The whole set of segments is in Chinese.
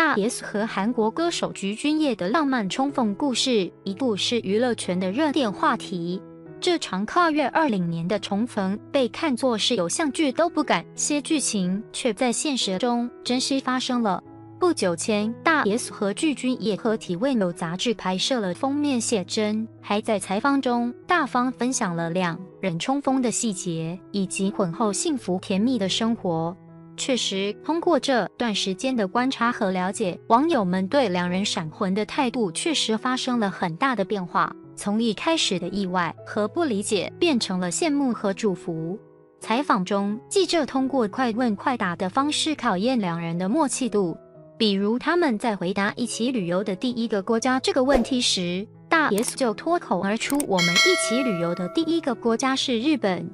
大 S 和韩国歌手具俊晔的浪漫重逢故事，一度是娱乐圈的热点话题。这场跨越二零年的重逢，被看作是偶像剧都不敢写剧情，却在现实中真实发生了。不久前，大 S 和具俊晔合体为某杂志拍摄了封面写真，还在采访中大方分享了两人重逢的细节，以及婚后幸福甜蜜的生活。确实，通过这段时间的观察和了解，网友们对两人闪婚的态度确实发生了很大的变化。从一开始的意外和不理解，变成了羡慕和祝福。采访中，记者通过快问快答的方式考验两人的默契度。比如他们在回答一起旅游的第一个国家这个问题时，大 S 就脱口而出：“我们一起旅游的第一个国家是日本。”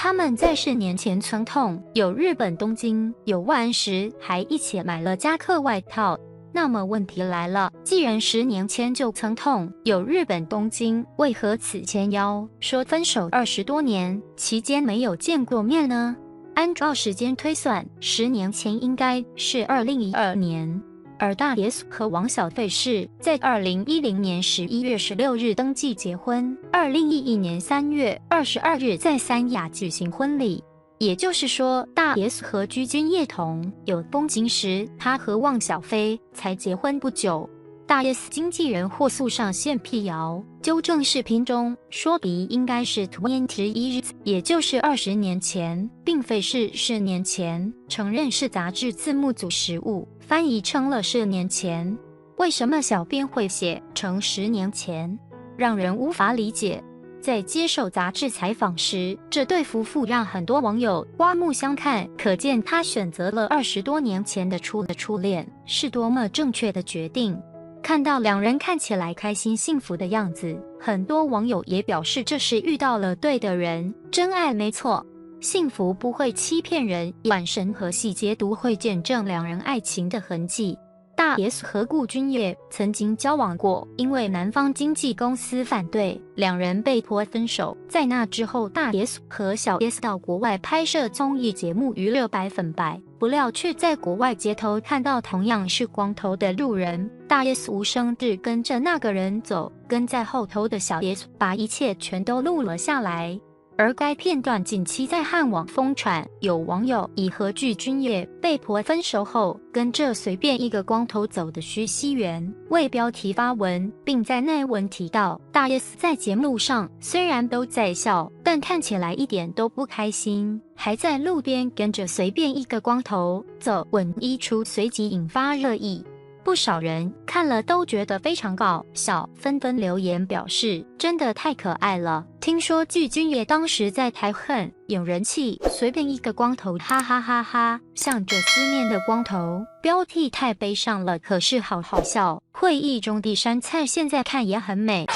他们在十年前曾痛有日本东京游玩时，还一起买了夹克外套。那么问题来了，既然十年前就曾痛有日本东京，为何此前要说分手二十多年期间没有见过面呢？按照时间推算，十年前应该是二零一二年，而大 S 和王小费是在二零一零年十一月十六日登记结婚，二零一一年三月二十二日在三亚举行婚礼。也就是说，大 S 和鞠婧祎同有东京时，他和汪小菲才结婚不久。大 S 经纪人火速上线辟谣，纠正视频中说比应该是 twenty 一日，也就是二十年前，并非是十年前。承认是杂志字幕组失误，翻译成了十年前。为什么小编会写成十年前？让人无法理解。在接受杂志采访时，这对夫妇让很多网友刮目相看，可见他选择了二十多年前的初的初恋是多么正确的决定。看到两人看起来开心幸福的样子，很多网友也表示这是遇到了对的人，真爱没错，幸福不会欺骗人，眼神和细节都会见证两人爱情的痕迹。大 S 和顾君烨曾经交往过，因为男方经纪公司反对，两人被迫分手。在那之后，大 S 和小 S 到国外拍摄综艺节目《娱乐百分百》，不料却在国外街头看到同样是光头的路人，大 S 无声地跟着那个人走，跟在后头的小 S 把一切全都录了下来。而该片段近期在汉网疯传，有网友以和具君晔被迫分手后跟着随便一个光头走的徐熙媛为标题发文，并在内文提到大 S 在节目上虽然都在笑，但看起来一点都不开心，还在路边跟着随便一个光头走。文一出，随即引发热议。不少人看了都觉得非常搞笑，纷纷留言表示真的太可爱了。听说巨君也当时在台恨有人气，随便一个光头，哈哈哈哈，向着思念的光头，标题太悲伤了，可是好好笑。会议中第三菜现在看也很美。